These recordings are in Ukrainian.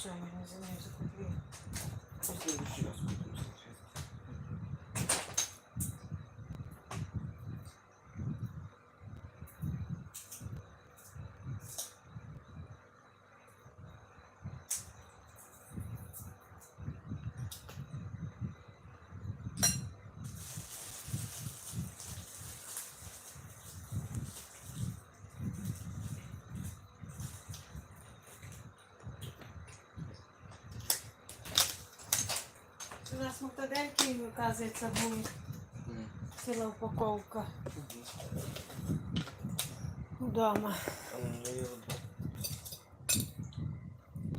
Все, мы за нею закупила. В следующий раз мотодельки, оказується, були ціла упаковка я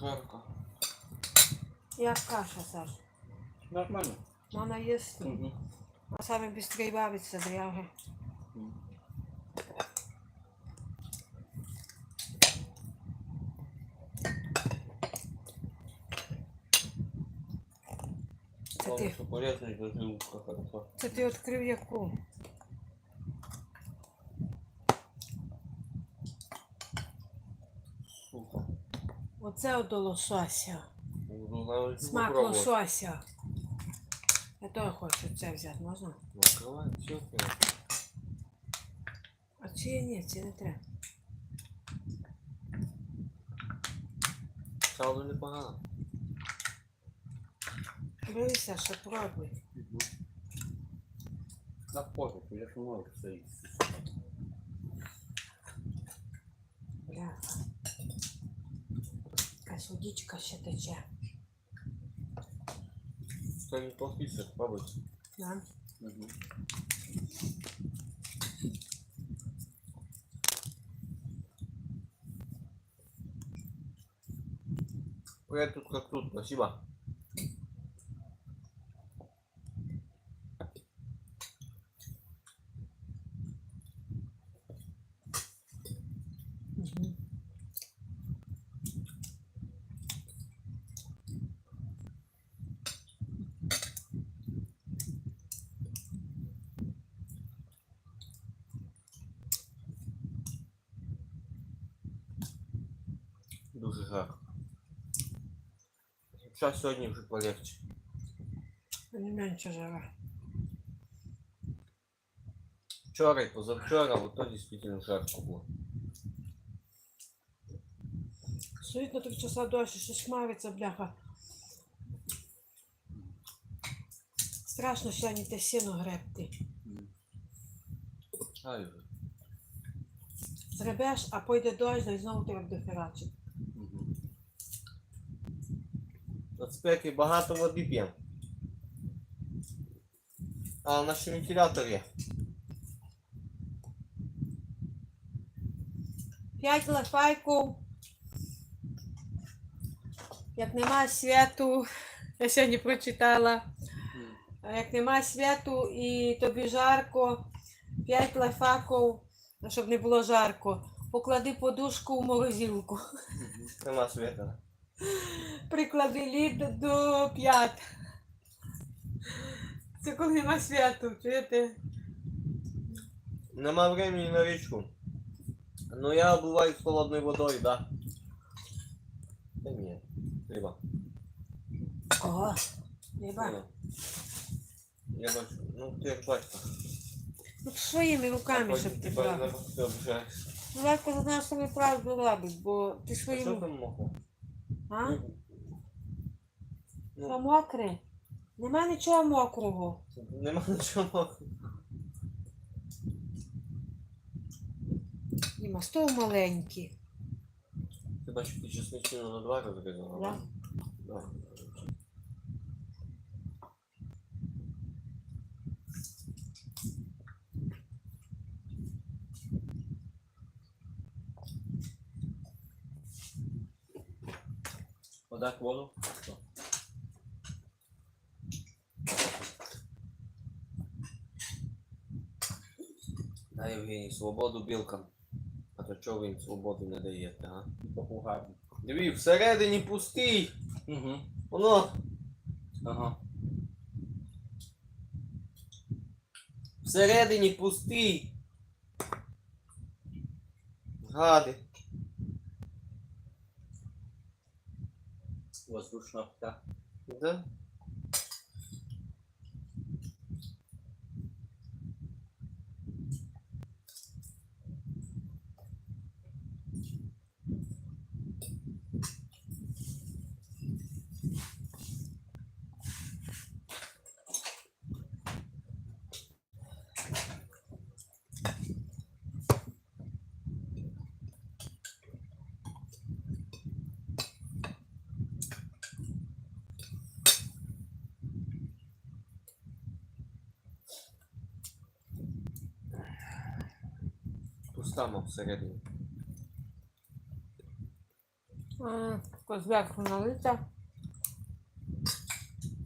Жарко. Як каша, Саш? Нормально. Вона їсть, а саме швидше бавиться дряги. М. Це ти, це ти відкрив яку? Сухо. Оце от до лосося. Ну, Смак лосося. Я теж хочу це взяти, можна? Накрывай, все, А ці ні, ці не треба. Сало непогано. Дивися, що пробуй. На фото, я ж много стоит. Бля. Якась водичка ще тече. Что не плохо, пробуйте. Да? Мгм. Ой, Я тут как тут, спасибо. Угу. Жарко. Сейчас сегодня уже полегче. Не менше живе. Вчора и позавчора, вот то действительно жарко было. Стоїть на три часа дощ, що шмариться, бляха. Страшно сьогодні те сіно гребти. Ай, вже. Зребеш, а пойде дощ, й знову треба буде спеки багато води п'ємо. А наш вентилятор є. П'ять лайфхайків. Як нема святу, я сьогодні прочитала. Як нема святу і тобі жарко, п'ять лайфхаків, щоб не було жарко. Поклади подушку в морозилку. Нема света. Приклади лід до п'ят. Це коли нема святу, чуєте? Нема времени на річку. Ну я буваю з холодною водою, да. Та ні. Треба. Кого? Неба. Ну. Я бачу. Ну ти як бачиш. Ну своїми руками, щоб ти брав. Ну, легко за собі правду робить, бо ти А що там мохо? А? Що мокре? Нема нічого мокрого. нема нічого мокрого. Нема, стол маленький. Ти бачиш, ти чесничину на два розрізала, Да. Да. Подать воду? Дай Євгеній, свободу білкам. А то чого їм свободу не даєте, а? Попугай. Диві, всередині пустий. Угу. Воно Ага. всередині пустий. Гади. Воздушна птах. Да? Пустама всередині. Зверху налита.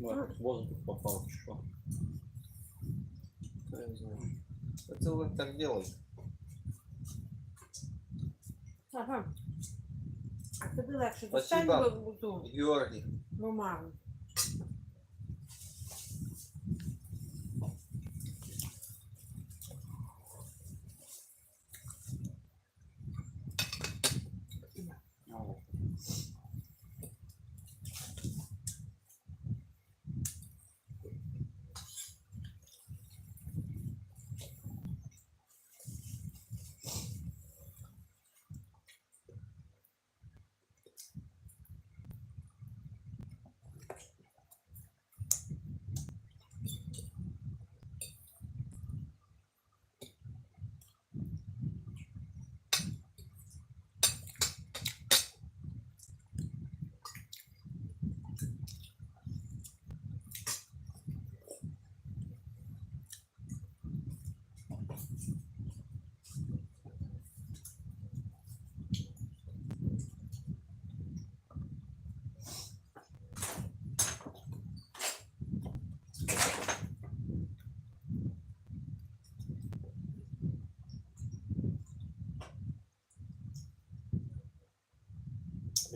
Ну, воздух попав, що. Я не знаю. А це так делаєте. Ага. А тобі легше достань бу- ту Георгій. бумагу.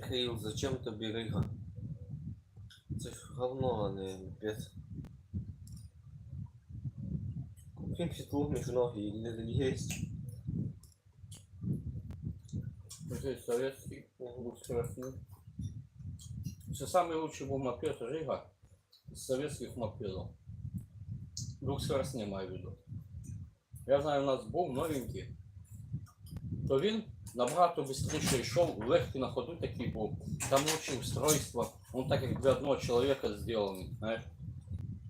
Михаил, зачем тобі рига? Це ж говно, а не пець. Купим петлу між ноги не їсть. Здесь советский, двухскоростный. Це самый лучший був мопед Рига з советских мопедів. Двухскоростний маю в виду. Я знаю, у нас був новенький. То він набагато швидше йшов, легкий на ходу такий був. Там лучше устройство. Он так як для одного чоловіка зроблений, знаєш.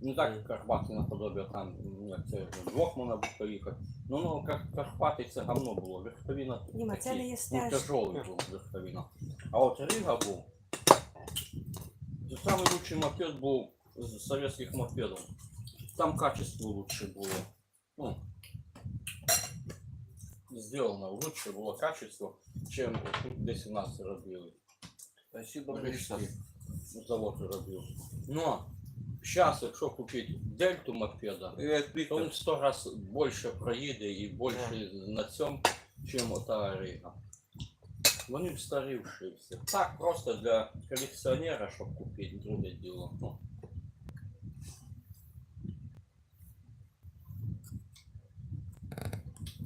Не так, як Карпати наподобие там, ну, як це двох можна було поїхати. Ну, ну, Кар- Карпати це говно було. Верховина Діма, це не є ну, був верховина. А от Рига був. Це самый лучший мопед був з советских мопедів. Там качество лучше було. Ну, сделано лучше було качество, чим тут десь у нас робили. Спасибо, Гриша. Рижський завод робив. Но зараз, якщо купити дельту мопеда, Привет, то він Віктор. сто раз більше проїде і більше на цьому, чим ота Рига. Вони встарівши все. Так, просто для колекціонера, щоб купити, друге діло. Ну.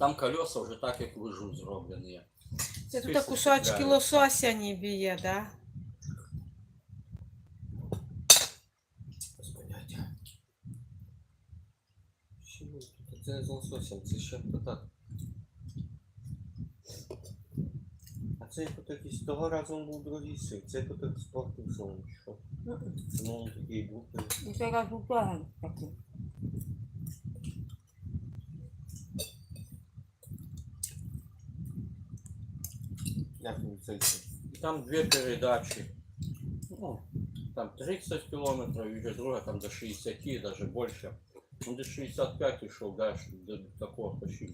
Там колеса вже так, як вижу, зроблені. Це тут лосося ніби є, да? Це не з лососем, це ще так. А цей тут якийсь того разу був другий сир. Цей тут експортився, він що. Ну, він такий був. І це раз бутерен такий. Як він цей сир? І там дві передачі. Ну, там 30 кілометрів, і друга там до 60, даже більше. Ну, до 65 йшов далі, до такого почти.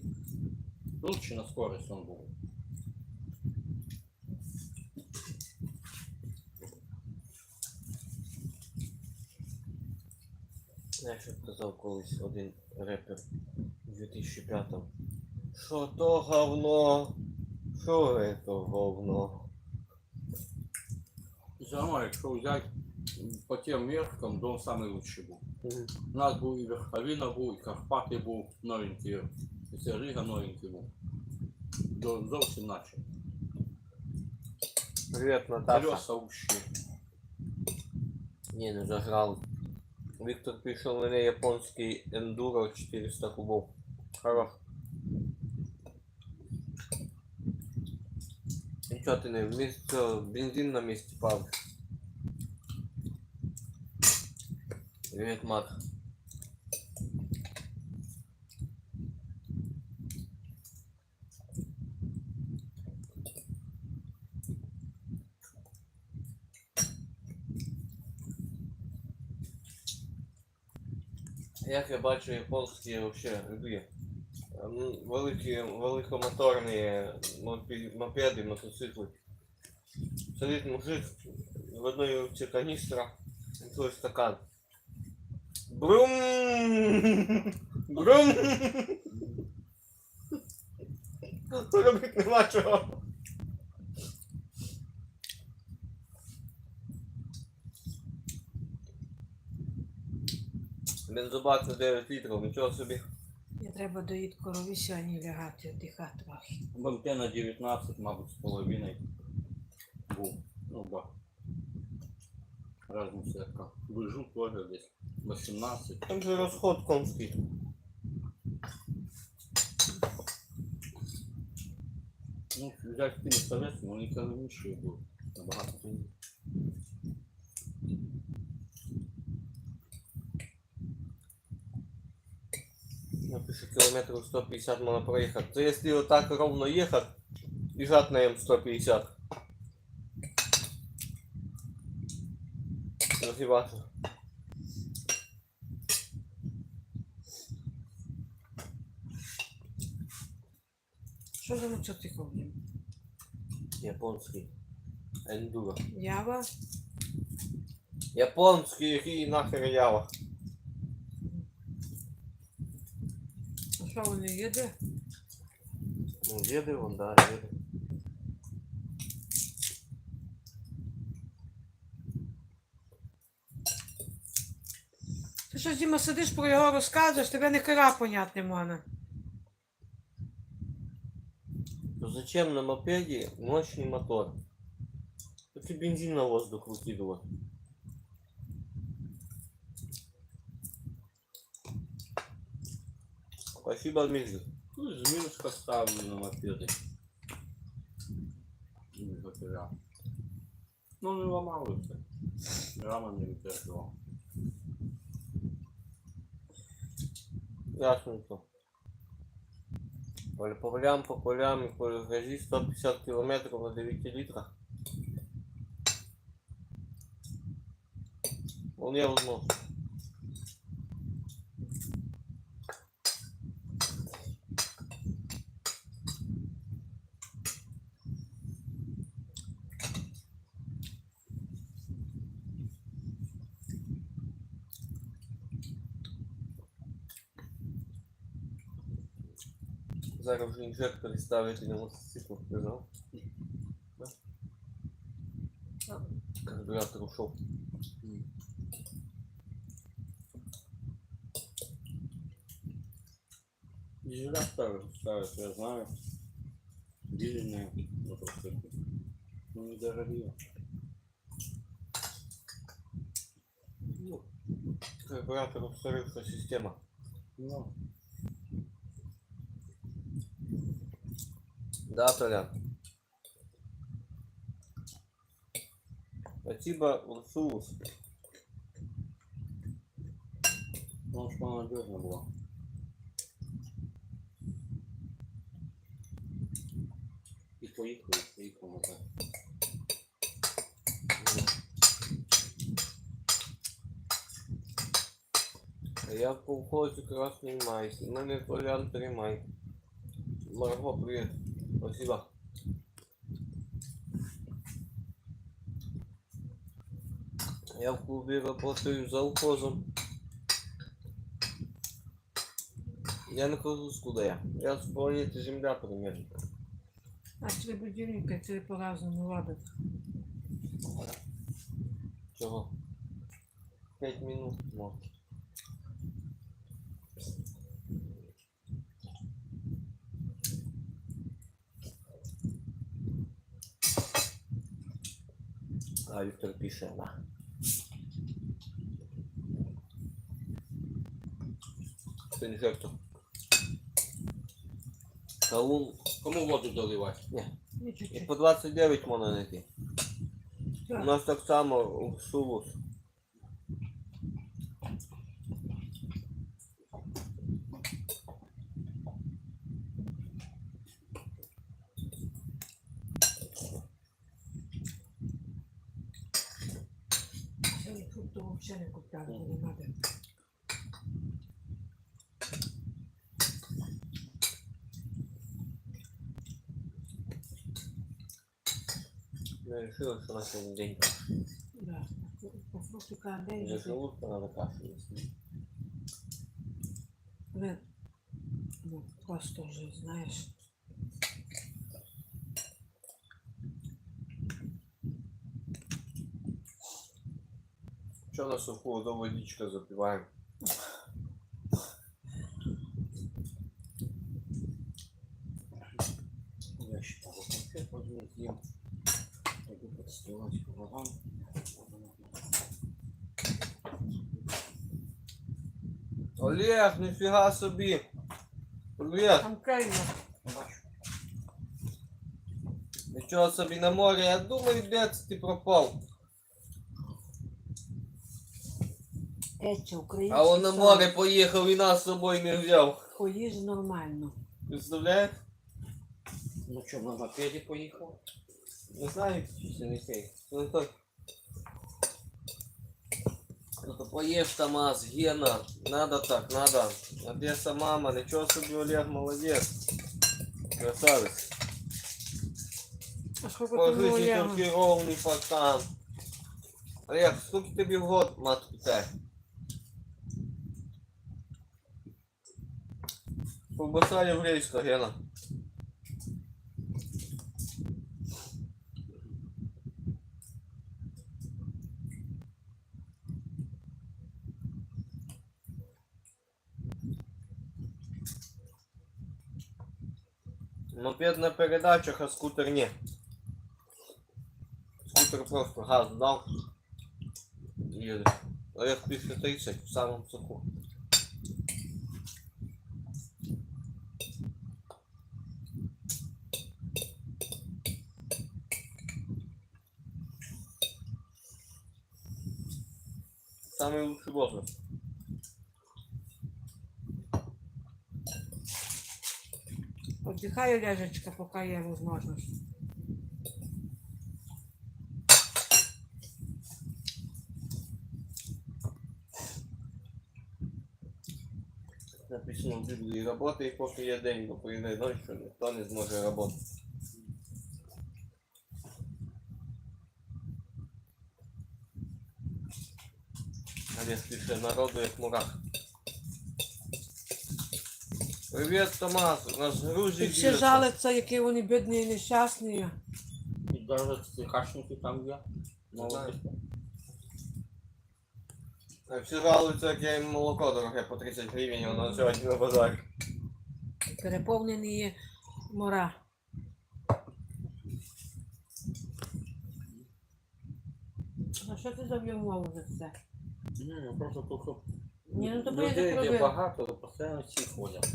Лучше на скорость он був. Знаєш, як казав колись один репер у 2005-му. Що то говно? Що це говно? Все равно, якщо взяти по тим меркам, дом самий лучший був. У нас був і Верховина був, і Карпати був новенький, і це Рига новенький був. До- Зовсім наче. Привіт, Наташа. Колеса ущі. Ні, не заграли. Віктор пішов у мене японський ендуро 400 кубов. Хорош. Не вмісто бензин на місці пав. Привіт, мат. Як я бачу японські вообще люди. Великі, великомоторні мопеди, мотоцикли. Сидить мужик, в одній руці каністра, той стакан. Брум! Брум! Робить нема чого. Бензобак на 9 літрів, нічого собі. Треба доїти корові сьогодні лягати, віддихати трохи. Бомпе на 19, мабуть, з половиною був. Ну да. Разниця яка. Вижу теж десь 18. Там же розход конський. Ну, взять тими советскими, он экономичнее был. Набагато. Кілометрів 150 можна проїхати. Це якщо отак ровно їхати і на М150. Розвивати. Що за мотоцикл? блін? Японський. Ендуро. Ява? Японський, який нахер ява. що вони їде? Ну, їде вон, да, їде. Ти що, Діма, сидиш про його розказуєш, тебе не кара понять не можна. То зачем на мопеде мощный мотор? Так и бензин на воздух выкидывать. Спасибо, Дмитрий. Ну, из Минска ставлю на мопеды. Потерял. Ну, не ломался. Рама не выдерживал. Ясненько. По по полям, по полям, и по грязи 150 километров на 9 литрах. Вполне возможно. Вже інжектори ставити на мотоцикл, казав. Да? Карбюратор ушов. Дизеля ставят, ставят, я знаю. Дизельные мотоциклы. Ну, не недорогие. Ну, карбюратор устаревшая система. Ну, Да, Толян. Спасибо, Урсулус. ну, что надежно было. И поехал, и поехал назад. Я в колхозі красний май. У мене Толян тримай. Марго, привіт. Спасибо. Я в клубе работаю за укозом. Я нахожусь куда я? Я с планеты Земля примерно. А три будильника, три по-разному робить. Чего? Пять минут, может. а Віктор пише на. Це не жертва. Кавун. Кому воду доливати? Ні. І по 29 можна знайти. У нас так само у Сулус. Фрукту взагалі не купляли, не надо. Я решила, что на сегодня день. Да. По фрукту кожен день. Для же. желудка надо кашу есть. Блин, просто вже, знаєш. Что на сухую до водичка запиваем? Я ще пару конфет возьму, з'їм. Пойду подстилать. Олег, нифига собі. Привет. Там крайно. Нічого собі на море. Я думаю, де це ти пропав. Ече, український А он на море поїхав і нас з собою не взяв. Поїж нормально. Представляєш? Ну що, на мопеді поїхав? Не знаю, чи не цей. Ну то. Ну то поїж Тамас, Гена. Надо так, надо. Одеса мама, нічого собі Олег молодець. Красавець. А жизни Олегу? тільки ровний пацан. Олег, скільки тобі в год, мат питає? Ковбаса єврейська, Гена. Мопед на передачах, а скутер ні. Скутер просто газ дав. Їде. Олег після 30 в самому соку. Самый лучший возраст. Отдихай, Олежечка, поки є можливість. Написано в Біблії, работай, поки є день, бо прийде ночь, що ніхто не зможе работати. Більше народу як мурах. Привіт, Томас, у нас грузі І всі жаляться, які вони бідні і нещасні. І навіть цихашники там є. знаю. Молодець. Всі жалуються, як я їм молоко дороге по 30 гривень, воно сьогодні на базарі. Переповнені є мора. А що ти за мову за це? Ні, ну просто то, Ні, ну то людей прийде де пробив. багато, то постійно всі ходять.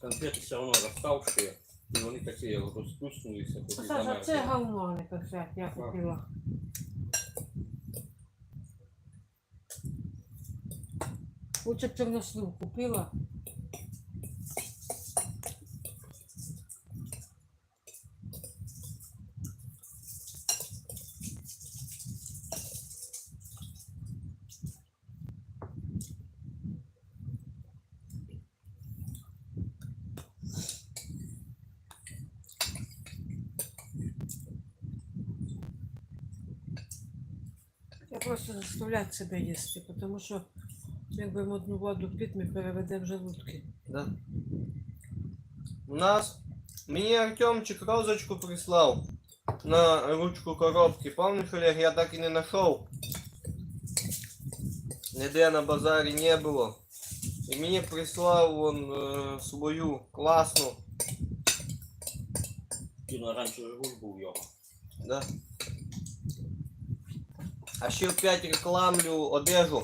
Конфети все одно розставшие, і вони такі розпуснулися, хоч і Саша, це замерзли. говно не конфет, я купила. Лучше б чорнослив купила. Просто заставляю себе їсти, тому що якби ми одну воду пити, ми переведемо желудки. Да. У нас мені Артемчик розочку прислав на ручку коробки. Помниш, Олег, я так і не знайшов. Ніде на базарі не було. І мені прислав он е, свою класну. І на раніше жгут був його. Да. А ще опять рекламлю одежу.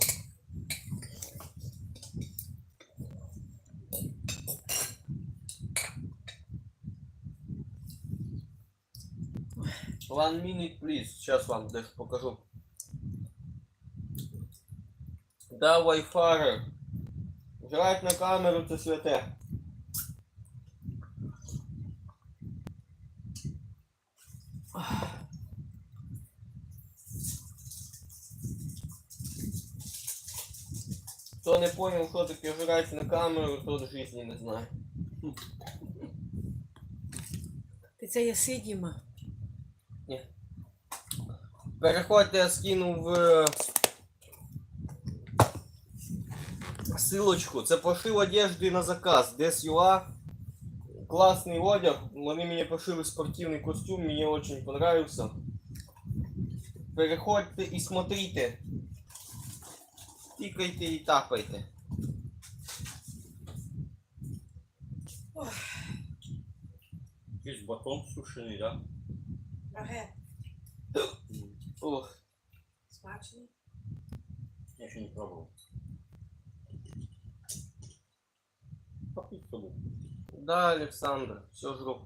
One minute, please. Сейчас вам даже покажу. Да, Wi-Fi. Грать на камеру це святе. Хто не понял, що таке жрать на камеру, тот в житті не знає. Ти це є сидіма. Переходьте, я скинув в ссылочку. Це пошив одежди на заказ. Дес.ua. Класний одяг. Вони мені пошили спортивний костюм, мені дуже понравився. Переходьте і смотрите. Тикайте і тапайте. Есть батон сушеный, да? Аге, Ох, смачно. Я еще не пробовал. Попить с да, Олександр, все жру.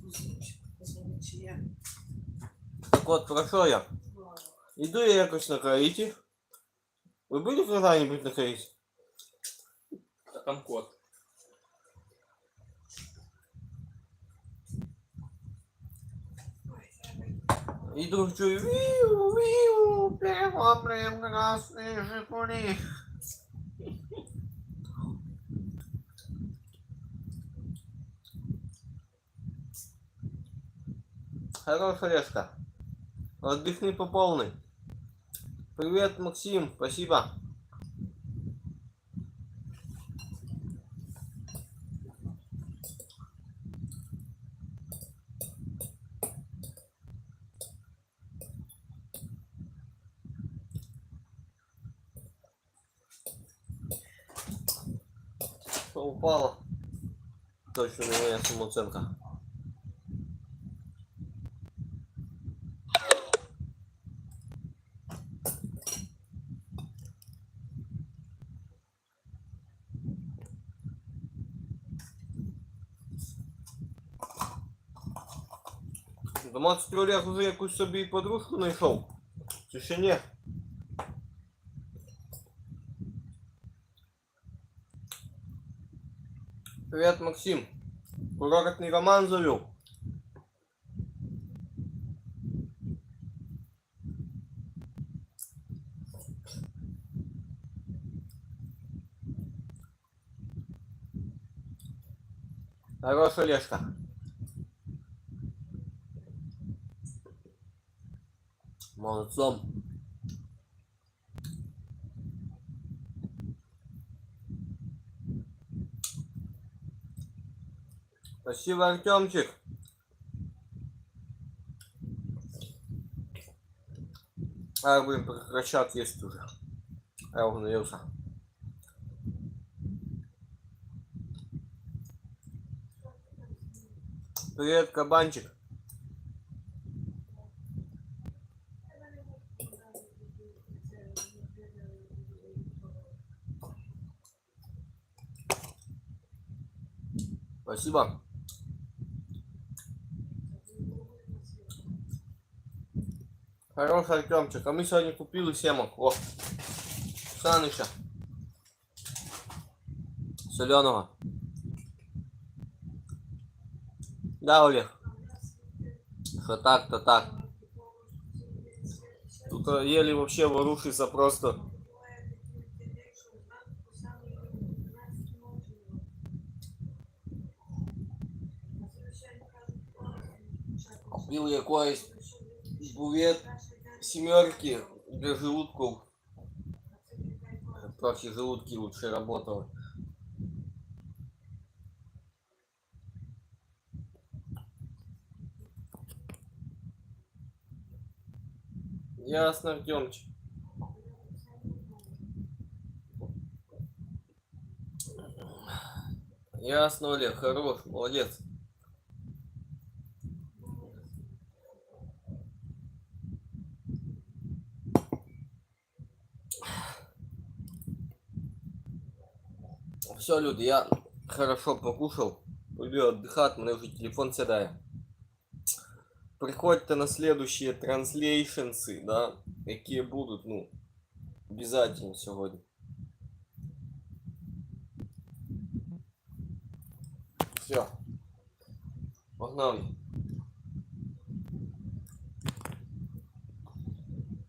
позвониш, позвониш, чи я. Так от, про що я? Іду я якось на Каріті. Ви були коли-небудь на Каріті? А там кот. І вдруг чую віу, віу, прямо прекрасний Жигулі. Хорошая решка. Отдохни по полной. Привет, Максим, спасибо. Что упало? Точно не моя самооценка. Думав, Олег уже якусь собі подружку знайшов. Чи ще ні? Привет, Максим. Курортный роман завел. Хорошая Олежка. Молодцом. Спасибо, Артемчик. А, блин, прекращат есть уже. Я угнался. Привет, кабанчик. Спасибо. Хороший Артемчик. А мы сегодня купили семок. О, Саныша. Соленого. Да, Олег? Что так, то так. Тут э, еле вообще ворушится просто. Купил якоїсь бувет семерки для желудков. Проще желудки лучше работало. Ясно, Артемыч. Ясно, Олег, хорош, молодец. Все, люди, я хорошо покушал. Пойду отдыхать, мне уже телефон сядает. Приходьте на следующие транслейшенсы, да, какие будут, ну, обязательно сегодня. Все. Погнали.